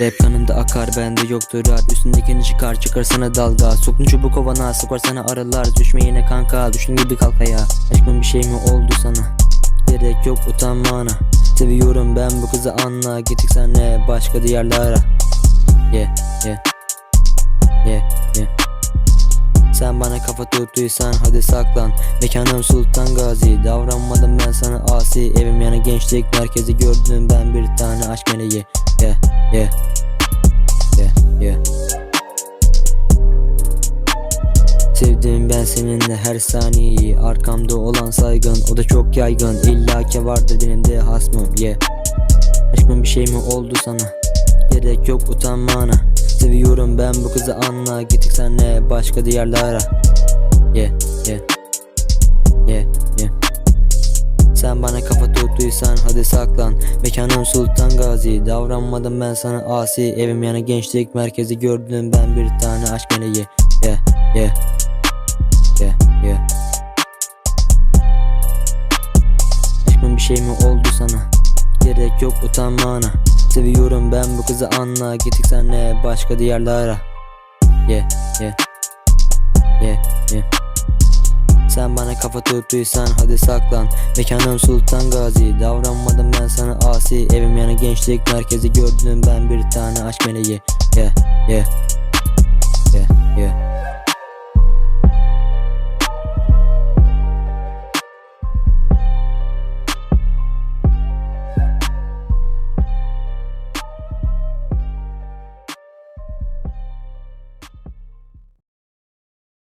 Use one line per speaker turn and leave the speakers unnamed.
Rap kanımda akar bende yoktur rahat Üstündekini çıkar çıkar sana dalga. Soktun çubuk kovana sokar sana arılar. Düşme yine kanka düştün gibi kalk ayağa Aşkım bir şey mi oldu sana? Gerek yok utanmana. Seviyorum ben bu kızı anla. Gittik senle başka diyarlara. Yeah Yeah bana kafa tuttuysan hadi saklan. Mekanım Sultan Gazi Davranmadım ben sana asi. Evim yanı gençlik merkezi gördüm ben bir tane aşk meleği. Yeah yeah. Yeah yeah. Sevdim ben seninle her saniyeyi. Arkamda olan saygın o da çok yaygın. İlla ki vardır benim de hasmım. Yeah. Aşkım bir şey mi oldu sana? Gerek yok utanmana Seviyorum ben bu kızı anla. Gittik senle başka diyarlara. Yeah yeah. Yeah yeah. Sen bana kafa tuttuysan hadi saklan. Mekanım Sultan Gazi. Davranmadım ben sana asi. Evim yanı gençlik merkezi. Gördüm ben bir tane aşk meleği. Yeah yeah. Yeah yeah. Aşkım bir şey mi oldu sana Gerek yok utanmana. Seviyorum ben bu kızı anla. Gittik senle başka diyarlara. Yeah yeah. Yeah yeah. Sen bana kafa tuttuysan hadi saklan. Mekanım Sultan Gazi. Davranmadım ben sana asi. Evim yanı gençlik merkezi. Gördüm ben bir tane aşk meleği. Yeah yeah